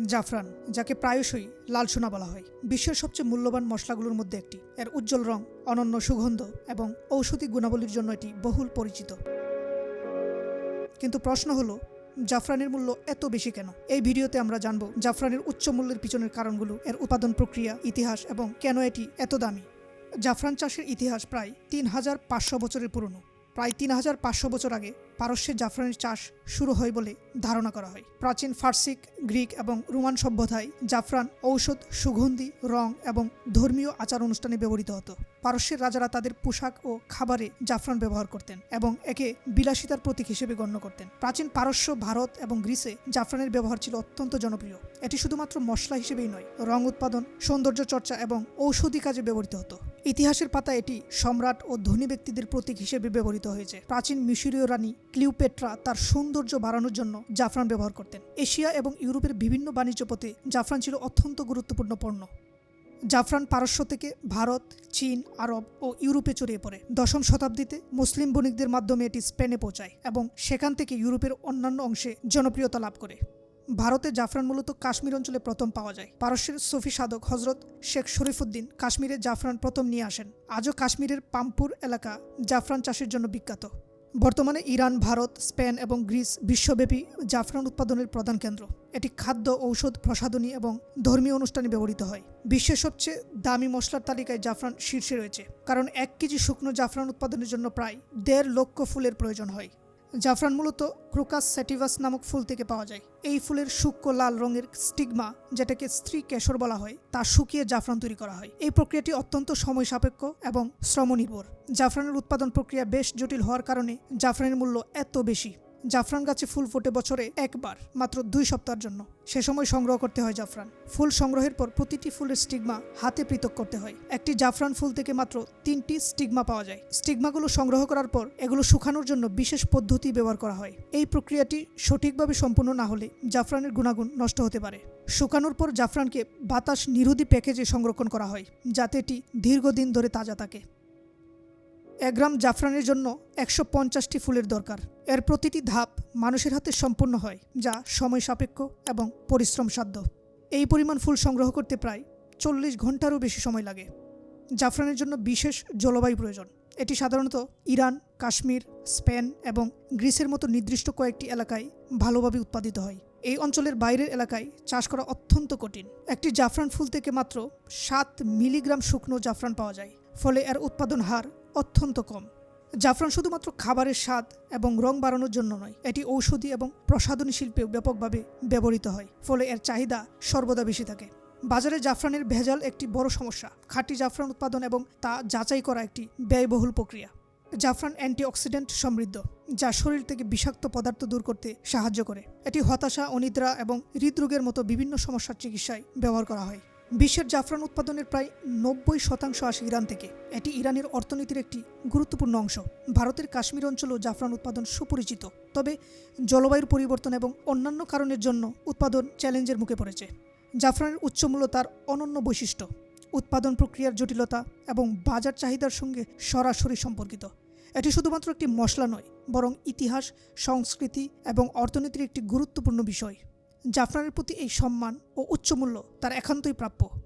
জাফরান, যাকে প্রায়শই লাল সোনা বলা হয়, বিশ্বের সবচেয়ে মূল্যবান মশলাগুলোর মধ্যে একটি। এর উজ্জ্বল রং, অনন্য সুগন্ধ এবং ঔষধি গুণাবলীর জন্য এটি বহুল পরিচিত। কিন্তু প্রশ্ন হলো, জাফরানের মূল্য এত বেশি কেন? এই ভিডিওতে আমরা জানব জাফরানের উচ্চ মূল্যের পিছনের কারণগুলো, এর উৎপাদন প্রক্রিয়া, ইতিহাস এবং কেন এটি এত দামি। জাফরান চাষের ইতিহাস প্রায় তিন হাজার পাঁচশো বছরের পুরনো। প্রায় তিন হাজার পাঁচশো বছর আগে পারস্যে জাফরানের চাষ শুরু হয় বলে ধারণা করা হয়। প্রাচীন ফার্সিক গ্রিক এবং রোমান সভ্যতায় জাফরান ঔষধ, সুগন্ধি, রং এবং ধর্মীয় আচার অনুষ্ঠানে ব্যবহৃত হতো। পারস্যের রাজারা তাদের পোশাক ও খাবারে জাফরান ব্যবহার করতেন এবং একে বিলাসিতার প্রতীক হিসেবে গণ্য করতেন। প্রাচীন পারস্য, ভারত এবং গ্রিসে জাফরানের ব্যবহার ছিল অত্যন্ত জনপ্রিয়। এটি শুধুমাত্র মশলা হিসেবেই নয়, রং উৎপাদন, সৌন্দর্য চর্চা এবং ঔষধি কাজে ব্যবহৃত হতো। ইতিহাসের পাতা এটি সম্রাট ও ধনী ব্যক্তিদের প্রতীক হিসেবে ব্যবহৃত হয়েছে। প্রাচীন মিশরীয় রানী ক্লিওপেট্রা তার সৌন্দর্য বাড়ানোর জন্য জাফরান ব্যবহার করতেন। এশিয়া এবং ইউরোপের বিভিন্ন বাণিজ্য পথে জাফরান ছিল অত্যন্ত গুরুত্বপূর্ণ পণ্য। জাফরান পারস্য থেকে ভারত, চীন, আরব ও ইউরোপে ছড়িয়ে পড়ে। দশম শতাব্দীতে মুসলিম বণিকদের মাধ্যমে এটি স্পেনে পৌঁছায় এবং সেখান থেকে ইউরোপের অন্যান্য অংশে জনপ্রিয়তা লাভ করে। ভারতে জাফরান মূলত কাশ্মীর অঞ্চলে প্রথম পাওয়া যায়। পারস্যের সফি সাধক হজরত শেখ শরীফুদ্দিন কাশ্মীরে জাফরান প্রথম নিয়ে আসেন। আজও কাশ্মীরের পাম্পুর এলাকা জাফরান চাষের জন্য বিখ্যাত। বর্তমানে ইরান, ভারত, স্পেন এবং গ্রিস বিশ্বব্যাপী জাফরান উৎপাদনের প্রধান কেন্দ্র। এটি খাদ্য, ঔষধ, প্রসাধনী এবং ধর্মীয় অনুষ্ঠানে ব্যবহৃত হয়। বিশ্বের সবচেয়ে দামি মশলার তালিকায় জাফরান শীর্ষে রয়েছে, কারণ এক কেজি শুকনো জাফরান উৎপাদনের জন্য প্রায় দেড় লক্ষ ফুলের প্রয়োজন হয়। জাফরান মূলত ক্রোকাস স্যাটিভাস নামক ফুল থেকে পাওয়া যায়। এই ফুলের সূক্ষ্ম লাল রঙের স্টিগমা, যেটাকে স্ত্রী কেশর বলা হয়, তা শুকিয়ে জাফরান তৈরি করা হয়। এই প্রক্রিয়াটি অত্যন্ত সময় সাপেক্ষ এবং শ্রমনির্ভর জাফরানের উৎপাদন প্রক্রিয়া বেশ জটিল হওয়ার কারণে জাফরানের মূল্য এত বেশি। জাফরান গাছে ফুল ফোটে বছরে একবার, মাত্র দুই সপ্তাহের জন্য। সে সময় সংগ্রহ করতে হয় জাফরান। ফুল সংগ্রহের পর প্রতিটি ফুলের স্টিগমা হাতে পৃথক করতে হয়। একটি জাফরান ফুল থেকে মাত্র তিনটি স্টিগমা পাওয়া যায়। স্টিগমাগুলো সংগ্রহ করার পর এগুলো শুকানোর জন্য বিশেষ পদ্ধতি ব্যবহার করা হয়। এই প্রক্রিয়াটি সঠিকভাবে সম্পূর্ণ না হলে জাফরানের গুণাগুণ নষ্ট হতে পারে। শুকানোর পর জাফরানকে বাতাস নিরোধী প্যাকেজে সংরক্ষণ করা হয়, যাতে এটি দীর্ঘদিন ধরে তাজা থাকে। এক গ্রাম জাফরানের জন্য একশো পঞ্চাশটি ফুলের দরকার। এর প্রতিটি ধাপ মানুষের হাতে সম্পূর্ণ হয়, যা সময় সাপেক্ষ এবং পরিশ্রম সাধ্য এই পরিমাণ ফুল সংগ্রহ করতে প্রায় চল্লিশ ঘন্টারও বেশি সময় লাগে। জাফরানের জন্য বিশেষ জলবায়ু প্রয়োজন। এটি সাধারণত ইরান, কাশ্মীর, স্পেন এবং গ্রিসের মতো নির্দিষ্ট কয়েকটি এলাকায় ভালোভাবে উৎপাদিত হয়। এই অঞ্চলের বাইরের এলাকায় চাষ করা অত্যন্ত কঠিন। একটি জাফরান ফুল থেকে মাত্র সাত মিলিগ্রাম শুকনো জাফরান পাওয়া যায়, ফলে এর উৎপাদন হার অত্যন্ত কম। জাফরান শুধুমাত্র খাবারের স্বাদ এবং রং বাড়ানোর জন্য নয়, এটি ঔষধি এবং প্রসাধনী শিল্পেও ব্যাপকভাবে ব্যবহৃত হয়, ফলে এর চাহিদা সর্বদা বেশি থাকে। বাজারে জাফরানের ভেজাল একটি বড় সমস্যা, খাঁটি জাফরান উৎপাদন এবং তা যাচাই করা একটি ব্যয়বহুল প্রক্রিয়া। জাফরান অ্যান্টিঅক্সিডেন্ট সমৃদ্ধ, যা শরীর থেকে বিষাক্ত পদার্থ দূর করতে সাহায্য করে। এটি হতাশা, অনিদ্রা এবং হৃদরোগের মতো বিভিন্ন সমস্যার চিকিৎসায় ব্যবহার করা হয়। বিশ্বের জাফরান উৎপাদনের প্রায় নব্বই শতাংশ আসে ইরান থেকে। এটি ইরানের অর্থনীতির একটি গুরুত্বপূর্ণ অংশ। ভারতের কাশ্মীর অঞ্চলেও জাফরান উৎপাদন সুপরিচিত। তবে জলবায়ুর পরিবর্তন এবং অন্যান্য কারণের জন্য উৎপাদন চ্যালেঞ্জের মুখে পড়েছে। জাফরানের উচ্চ মূল্য তার অনন্য বৈশিষ্ট্য। উৎপাদন প্রক্রিয়ার জটিলতা এবং বাজার চাহিদার সঙ্গে সরাসরি সম্পর্কিত। এটি শুধুমাত্র একটি মশলা নয়, বরং ইতিহাস, সংস্কৃতি এবং অর্থনীতির একটি গুরুত্বপূর্ণ বিষয়। জাফরানের প্রতি এই সম্মান ও উচ্চ মূল্য তার একান্তই প্রাপ্য।